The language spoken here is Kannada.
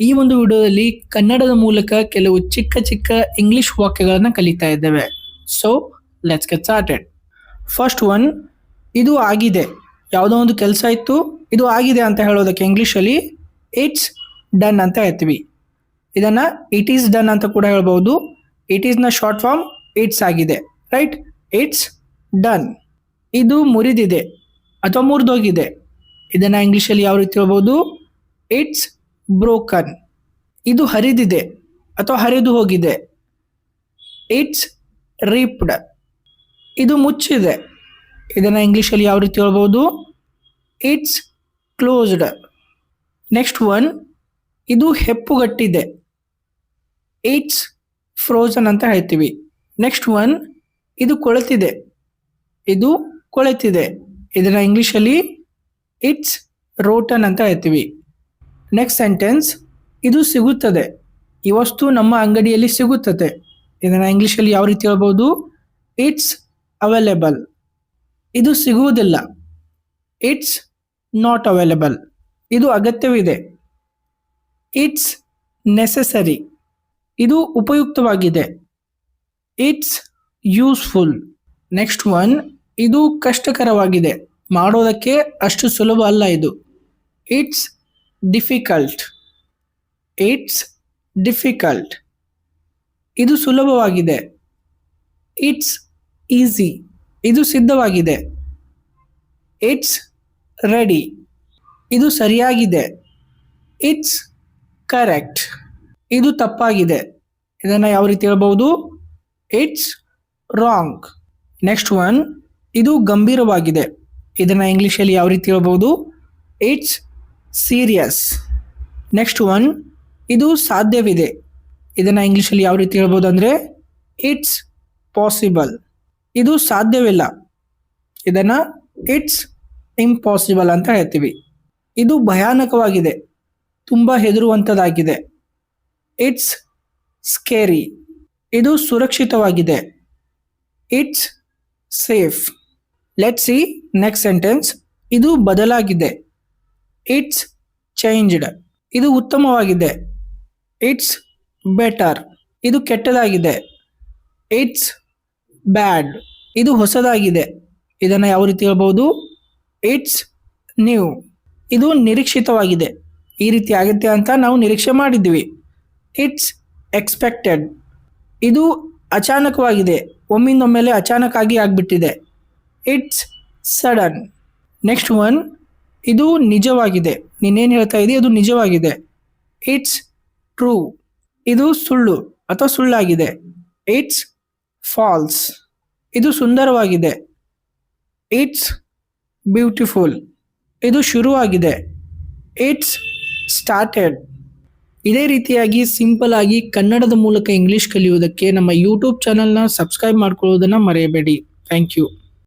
ಈ ಒಂದು ವಿಡಿಯೋದಲ್ಲಿ ಕನ್ನಡದ ಮೂಲಕ ಕೆಲವು ಚಿಕ್ಕ ಚಿಕ್ಕ ಇಂಗ್ಲಿಷ್ ವಾಕ್ಯಗಳನ್ನು ಕಲಿತಾ ಇದ್ದೇವೆ. So let's get started first one ಇದು ಆಗಿದೆ. ಯಾವುದೋ ಒಂದು ಕೆಲಸ ಇತ್ತು, ಇದು ಆಗಿದೆ ಅಂತ ಹೇಳೋದಕ್ಕೆ ಇಂಗ್ಲೀಷಲ್ಲಿ ಇಟ್ಸ್ ಡನ್ ಅಂತ ಹೇಳ್ತೀವಿ. ಇದನ್ನು ಇಟ್ ಈಸ್ ಡನ್ ಅಂತ ಕೂಡ ಹೇಳ್ಬೋದು. It is a short form it's ಆಗಿದೆ. ರೈಟ್ ಇಟ್ಸ್ ಡನ್ ಇದು ಮುರಿದಿದೆ. ಅಥವಾ ಮುರಿದೋಗಿದೆ. ಇದನ್ನು ಇಂಗ್ಲೀಷಲ್ಲಿ ಯಾವ ರೀತಿ ಹೇಳ್ಬೋದು? ಇಟ್ಸ್ ಬ್ರೋಕನ್ ಇದು ಹರಿದಿದೆ ಅಥವಾ ಹರಿದು ಹೋಗಿದೆ. ಇಟ್ಸ್ ರೀಪ್ಡ್ ಇದು ಮುಚ್ಚಿದೆ. ಇದನ್ನು ಇಂಗ್ಲೀಷಲ್ಲಿ ಯಾವ ರೀತಿ ಹೇಳ್ಬೋದು? ಇಟ್ಸ್ ಕ್ಲೋಸ್ಡ್ ನೆಕ್ಸ್ಟ್ ಒನ್ ಇದು ಹೆಪ್ಪುಗಟ್ಟಿದೆ. ಇಟ್ಸ್ ಫ್ರೋಸನ್ ಅಂತ ಹೇಳ್ತೀವಿ. ನೆಕ್ಸ್ಟ್ ಒನ್ ಇದು ಕೊಳೆತಿದೆ. ಇದು ಕೊಳೆತಿದೆ. ಇದನ್ನು ಇಂಗ್ಲೀಷಲ್ಲಿ ಇಟ್ಸ್ ರೋಟನ್ ಅಂತ ಹೇಳ್ತೀವಿ. ನೆಕ್ಸ್ಟ್ ಸೆಂಟೆನ್ಸ್ ಇದು ಸಿಗುತ್ತದೆ. ಈ ವಸ್ತು ನಮ್ಮ ಅಂಗಡಿಯಲ್ಲಿ ಸಿಗುತ್ತದೆ. ಇದನ್ನ ಇಂಗ್ಲಿಷಲ್ಲಿ ಯಾವ ರೀತಿ ಹೇಳ್ಬೋದು? ಇಟ್ಸ್ ಅವೈಲೇಬಲ್ ಇದು ಸಿಗುವುದಿಲ್ಲ. ಇಟ್ಸ್ ನಾಟ್ ಅವೈಲೇಬಲ್ ಇದು ಅಗತ್ಯವಿದೆ. ಇಟ್ಸ್ ನೆಸೆಸರಿ ಇದು ಉಪಯುಕ್ತವಾಗಿದೆ. ಇಟ್ಸ್ ಯೂಸ್ಫುಲ್ ನೆಕ್ಸ್ಟ್ ಒನ್ ಇದು ಕಷ್ಟಕರವಾಗಿದೆ. ಮಾಡೋದಕ್ಕೆ ಅಷ್ಟು ಸುಲಭ ಅಲ್ಲ ಇದು. ಇಟ್ಸ್ ಡಿಫಿಕಲ್ಟ್ ಇಟ್ಸ್ ಡಿಫಿಕಲ್ಟ್ ಇದು ಸುಲಭವಾಗಿದೆ. ಇಟ್ಸ್ ಈಸಿ ಇದು ಸಿದ್ಧವಾಗಿದೆ. ಇಟ್ಸ್ ರೆಡಿ ಇದು ಸರಿಯಾಗಿದೆ. ಇಟ್ಸ್ ಕರೆಕ್ಟ್ ಇದು ತಪ್ಪಾಗಿದೆ. ಇದನ್ನು ಯಾವ ರೀತಿ ಹೇಳ್ಬೋದು ಇಟ್ಸ್ ರಾಂಗ್ ನೆಕ್ಸ್ಟ್ ಒನ್ ಇದು ಗಂಭೀರವಾಗಿದೆ. ಇದನ್ನು ಇಂಗ್ಲೀಷಲ್ಲಿ ಯಾವ ರೀತಿ ಹೇಳ್ಬೋದು ಇಟ್ಸ್ ಸೀರಿಯಸ್ ನೆಕ್ಸ್ಟ್ ಒನ್ ಇದು ಸಾಧ್ಯವಿದೆ. ಇದನ್ನು ಇಂಗ್ಲೀಷಲ್ಲಿ ಯಾವ ರೀತಿ ಹೇಳ್ಬೋದು ಅಂದರೆ ಇಟ್ಸ್ ಪಾಸಿಬಲ್ ಇದು ಸಾಧ್ಯವಿಲ್ಲ. ಇದನ್ನು ಇಟ್ಸ್ ಇಂಪಾಸಿಬಲ್ ಅಂತ ಹೇಳ್ತೀವಿ. ಇದು ಭಯಾನಕವಾಗಿದೆ. ತುಂಬ ಹೆದರುವಂಥದ್ದಾಗಿದೆ ಇಟ್ಸ್ ಸ್ಕೇರಿ ಇದು ಸುರಕ್ಷಿತವಾಗಿದೆ. It's safe let see next sentence ಇದು ಬದಲಾಗಿದೆ. ಇಟ್ಸ್ ಚೇಂಜ್ಡ್ ಇದು ಉತ್ತಮವಾಗಿದೆ. ಇಟ್ಸ್ ಬೆಟರ್ ಇದು ಕೆಟ್ಟದಾಗಿದೆ. ಇಟ್ಸ್ ಬ್ಯಾಡ್ ಇದು ಹೊಸದಾಗಿದೆ. ಇದನ್ನು ಯಾವ ರೀತಿ ಹೇಳ್ಬೋದು ಇಟ್ಸ್ ನ್ಯೂ ಇದು ನಿರೀಕ್ಷಿತವಾಗಿದೆ. ಈ ರೀತಿ ಆಗುತ್ತೆ ಅಂತ ನಾವು ನಿರೀಕ್ಷೆ ಮಾಡಿದ್ವಿ. ಇಟ್ಸ್ ಎಕ್ಸ್ಪೆಕ್ಟೆಡ್ ಇದು ಅಚಾನಕವಾಗಿದೆ. ಒಮ್ಮಿಂದೊಮ್ಮೆಲೆ ಅಚಾನಕ್ ಆಗಿ ಆಗಿಬಿಟ್ಟಿದೆ. ಇಟ್ಸ್ ಸಡನ್ ನೆಕ್ಸ್ಟ್ ಒನ್ ಇದು ನಿಜವಾಗಿದೆ. ನೀನೇನು ಹೇಳ್ತಾ ಇದೆಯಾ? ಅದು ನಿಜವಾಗಿದೆ. ಇಟ್ಸ್ ಟ್ರೂ ಇದು ಸುಳ್ಳು ಅಥವಾ ಸುಳ್ಳಾಗಿದೆ. ಇಟ್ಸ್ ಫಾಲ್ಸ್ ಇದು ಸುಂದರವಾಗಿದೆ. ಇಟ್ಸ್ ಬ್ಯೂಟಿಫುಲ್ ಇದು ಶುರುವಾಗಿದೆ. ಇಟ್ಸ್ ಸ್ಟಾರ್ಟೆಡ್ ಇದೇ ರೀತಿಯಾಗಿ ಸಿಂಪಲ್ ಆಗಿ ಕನ್ನಡದ ಮೂಲಕ ಇಂಗ್ಲಿಷ್ ಕಲಿಯುವುದಕ್ಕೆ ನಮ್ಮ ಯೂಟ್ಯೂಬ್ ಚಾನಲ್ನ ಸಬ್ಸ್ಕ್ರೈಬ್ ಮಾಡ್ಕೊಳ್ಳೋದನ್ನ ಮರೆಯಬೇಡಿ. Thank you